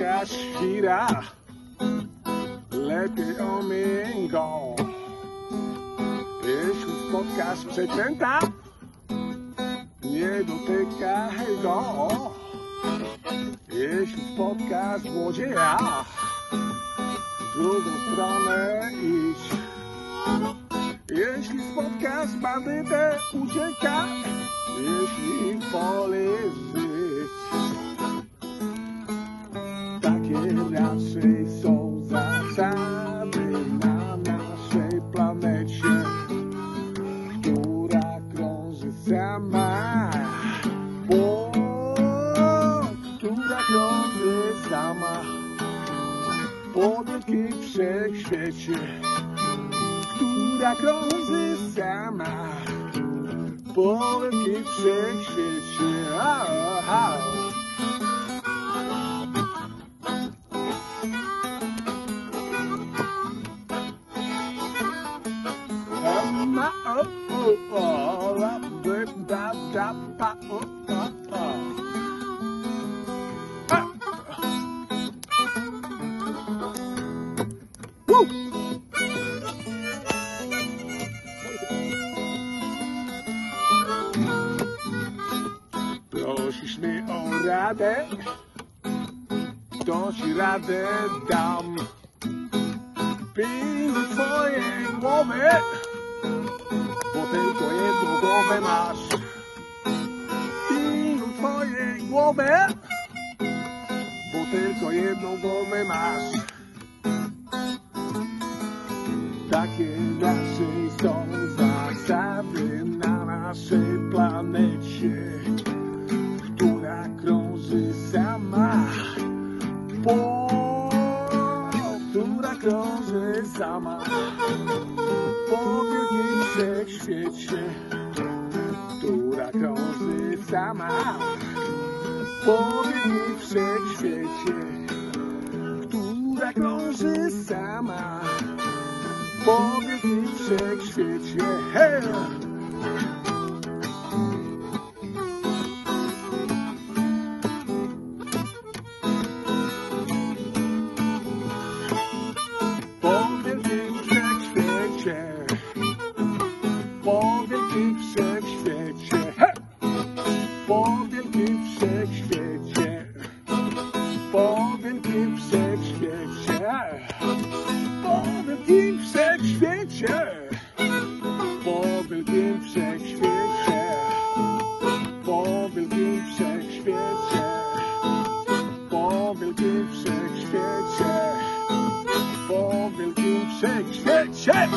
Spotkasz świra, lepiej omiń go. Jeśli spotkasz przekręta, nie dotykaj go. Jeśli spotkasz złodzieja, w drugą stronę idź. Jeśli spotkasz bandytę, uciekaj. Jeśli żyć, takie raczej są zasady na naszej planecie, która krąży sama, bo która krąży sama po wielkim wszechświecie, która krąży sama po wielkim wszechświecie. drop, pop, up, up, up. Don't you o radę, to ci radę dam. Pij do twojej głowy, bo tylko jedną głowę masz. Głowy, bo tylko jedną głowę masz. Takie naszej są zasady na naszej planecie, która krąży sama, po, która krąży sama. Po wielkim wszechświecie, która krąży sama po wielkim wszechświecie, która krąży sama po wielkim wszechświecie. Hey! Po wielkim wszechświecie, po wielkim wszechświecie, he! Wszechświecie, po wielkim wszechświecie, po wielkim wszechświecie, po wielkim wszechświecie, po wielkim wszechświecie. Po wielkim wszechświecie.